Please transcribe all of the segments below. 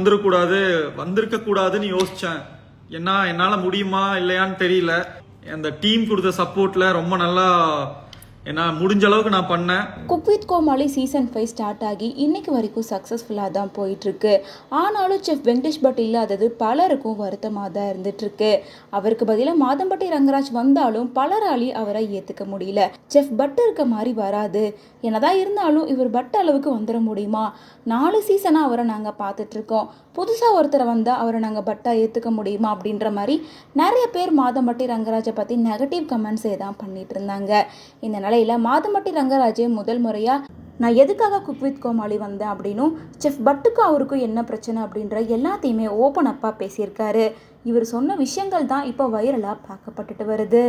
வந்துடக்கூடாது வந்திருக்க கூடாதுன்னு யோசித்தேன் ஏன்னா என்னால் முடியுமா இல்லையான்னு தெரியல. அந்த டீம் கொடுத்த சப்போர்ட்டில் ரொம்ப நல்லா ஏன்னா முடிஞ்ச அளவுக்கு நான் பண்ணேன். Cook with Comali season five start ஆகி இன்னைக்கு வரைக்கும் சக்ஸஸ்ஃபுல்லாக தான் போயிட்டுருக்கு. ஆனாலும் செஃப் வெங்கடேஷ் பட் இல்லாதது பலருக்கும் வருத்தமாக தான் இருந்துட்டுருக்கு. அவருக்கு பதிலாக மாதம்பட்டி ரங்கராஜ் வந்தாலும் பலராலி அவரை ஏற்றுக்க முடியல. செஃப் பட் இருக்க மாதிரி வராது. என்னதான் இருந்தாலும் இவர் பட் அளவுக்கு வந்துட முடியுமா? நாலு சீசனாக அவரை நாங்கள் பார்த்துட்ருக்கோம் புதுசாக ஒருத்தரை வந்தால் அவரை நாங்கள் பட்டாக ஏற்றுக்க முடியுமா அப்படின்ற மாதிரி நிறைய பேர் மாதம்பட்டி ரங்கராஜை பற்றி நெகட்டிவ் கமெண்ட்ஸே தான் பண்ணிகிட்டு இருந்தாங்க. இந்த நிலையில் மாதம்பட்டி ரங்கராஜே முதல் முறையாக நான் எதுக்காக குக் வித் கோமாளி வந்தேன்? அப்படின்னும் செஃப் பட்டுக்கும் அவருக்கும் என்ன பிரச்சனை? அப்படின்ற எல்லாத்தையுமே ஓப்பன் அப்பாக பேசியிருக்காரு. இவர் சொன்ன விஷயங்கள் தான் இப்போ வைரலாக பார்க்கப்பட்டுட்டு வருது.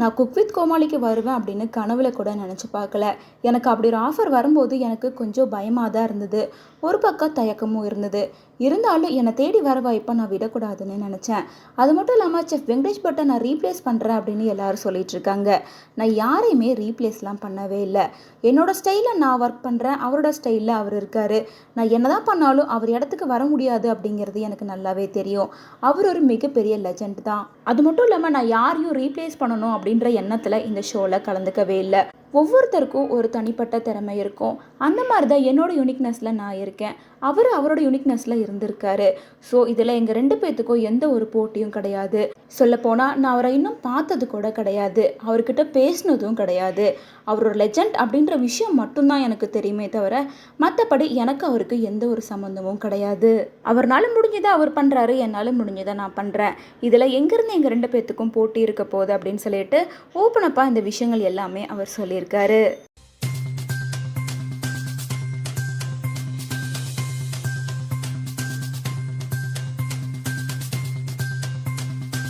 நான் குக் வித் கோமாளிக்கு வருவேன் அப்படின்னு கனவுல கூட நினச்சி பார்க்கல. எனக்கு அப்படி ஒரு ஆஃபர் வரும்போது எனக்கு கொஞ்சம் பயமாக தான் இருந்தது. ஒரு பக்கம் தயக்கமும் இருந்தது. இருந்தாலும் என்னை தேடி வர வாய்ப்பை நான் விடக்கூடாதுன்னு நினச்சேன். அது மட்டும் இல்லாமல் செஃப் வெங்கடேஷ் பட்டை நான் ரீப்ளேஸ் பண்ணுறேன் அப்படின்னு எல்லாரும் சொல்லிட்டு இருக்காங்க. நான் யாரையுமே ரீப்ளேஸ்லாம் பண்ணவே இல்லை. என்னோட ஸ்டைலில் நான் ஒர்க் பண்ணுறேன் அவரோட ஸ்டைலில் அவர் இருக்கார். நான் என்னதான் பண்ணாலும் அவர் இடத்துக்கு வர முடியாது அப்படிங்கிறது எனக்கு நல்லாவே தெரியும். அவர் ஒரு மிகப்பெரிய லெஜண்ட் தான். அது மட்டும் இல்லாமல் நான் யாரையும் ரீப்ளேஸ் பண்ணணும் அப்படின்ற எண்ணத்தில் இந்த ஷோவில் கலந்துக்கவே இல்லை. ஒவ்வொருத்தருக்கும் ஒரு தனிப்பட்ட திறமை இருக்கும். அந்த மாதிரி தான் என்னோடய யூனிக்னஸில் நான் இருக்கேன். அவர் அவரோட யூனிக்னஸில் இருந்திருக்காரு. ஸோ இதில் எங்கள் ரெண்டு பேர்த்துக்கும் எந்த ஒரு போட்டியும் கிடையாது. சொல்லப்போனால் நான் அவரை இன்னும் பார்த்தது கூட கிடையாது. அவர்கிட்ட பேசினதும் கிடையாது. அவரோட லெஜண்ட் அப்படின்ற விஷயம் மட்டும்தான் எனக்கு தெரியுமே தவிர மற்றபடி எனக்கு அவருக்கு எந்த ஒரு சம்மந்தமும் கிடையாது. அவர்னால முடிஞ்சதை அவர் பண்ணுறாரு என்னால் முடிஞ்சதை நான் பண்ணுறேன் இதில் எங்கேருந்து எங்கள் ரெண்டு பேர்த்துக்கும் போட்டி இருக்க போகுது அப்படின்னு சொல்லிட்டு ஓப்பனப்பாக இந்த விஷயங்கள் எல்லாமே அவர் சொல்லியிருக்காரு. പുള്ളിക്കാർ